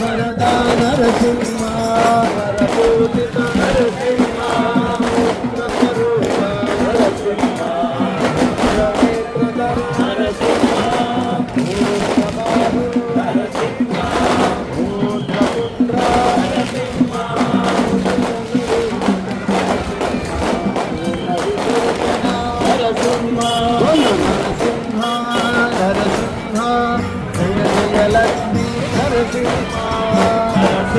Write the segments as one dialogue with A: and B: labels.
A: వరదా నరసింహ నరసింహ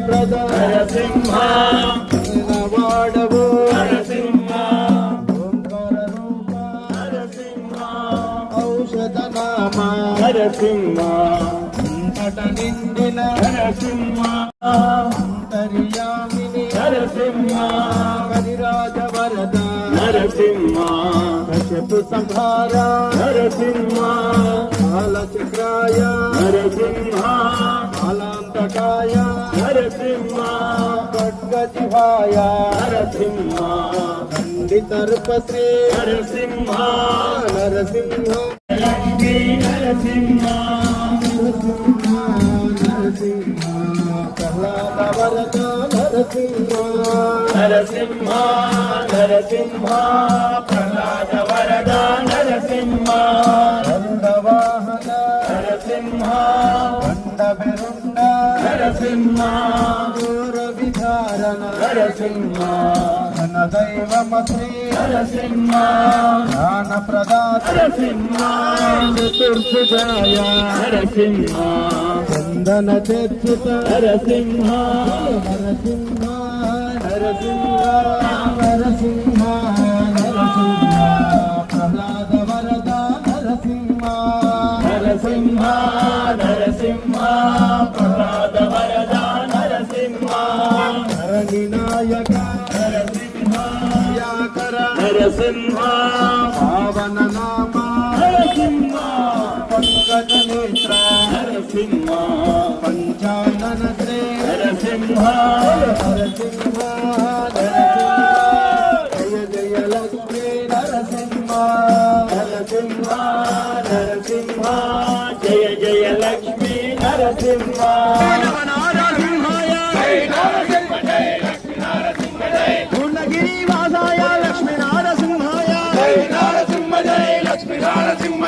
A: ప్రద నరసింహ వాడవు నరసింహ ఓంకార రూప నరసింహ ఔషధ నామ నరసింహ అంతట నిండిన నరసింహ అంతర్యామిని నరసింహ కరిరాజ వరద నరసింహ కశ్యపు సంహార నరసింహ కాలచక్రాయ నరసింహ కాలాంతకాయ నరసింహ ఖడ్గజిహాయ నరసింహ ఖండితర్పశ్రీ నరసింహ. నరసింహ. నరసింహ నరసింహ. నరసింహ ప్రహ్లాద వరద నరసింహ. నరసింహ నరసింహ. ప్రహ్లాద వరద నరసింహ. నరసింహ దూర విచారణ నరసింహ ధన దైవమశ్రీ నరసింహ జ్ఞాన ప్రదాత నరసింహ చతుర్భుజాయ నరసింహ చందన చర్చిత నరసింహ నరసింహ నరసింహ నరసింహ నరసింహ ప్రహ్లాద వరద నరసింహ నరసింహ వ్యాకర నరసింహ. పావన నామ. నరసింహ. పంకజ నేత్ర నరసింహ పంచానన నరసింహ. నరసింహ. జయ జయ లక్ష్మీ నరసింహ. నరసింహ. నరసింహ. నరసింహ జయ లక్ష్మీ నరసింహ